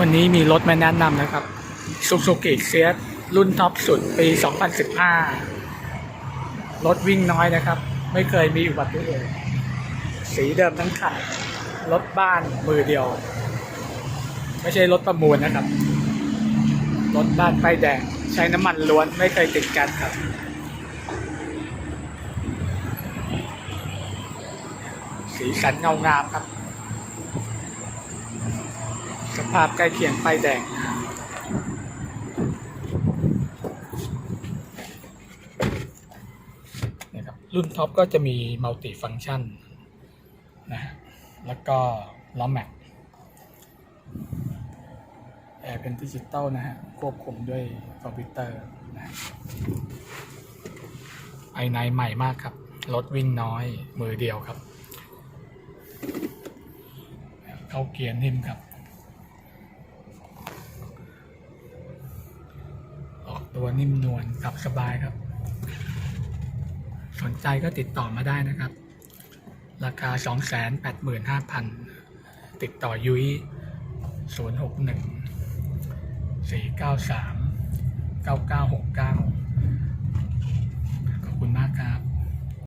วันนี้มีรถมาแนะนำนะครับ Suzuki s e a t รุ่นท็อปสุดปี 2015 รถวิ่งน้อยนะครับ ไม่เคยมีอุบัติเหตุสีเดิมทั้งคันรถบ้านมือเดียว ไม่ใช่รถประมูลนะครับ รถบ้านป้ายแดง ใช้น้ำมันล้วนไม่เคยติดกันครับสีสันเงางามครับ สภาพใกล้เคียงป้ายแดงนะครับรุ่นท็อปก็จะมีมัลติฟัง c t ชันนะฮะแล้วก็ล้อแม็กแอร์เป็นดิจิตอลนะฮะ ควบคุมด้วยคอมพิวเตอร์นะฮะภายในใหม่มากครับ รถวิ่งน้อยมือเดียวครับ เข้าเกียร์นิ่มครับ ออก ตัวนิ่มนวลขับสบายครับ สนใจก็ติดต่อมาได้นะครับ ราคา 285,000 ติดต่อยุ้ย 061 493 996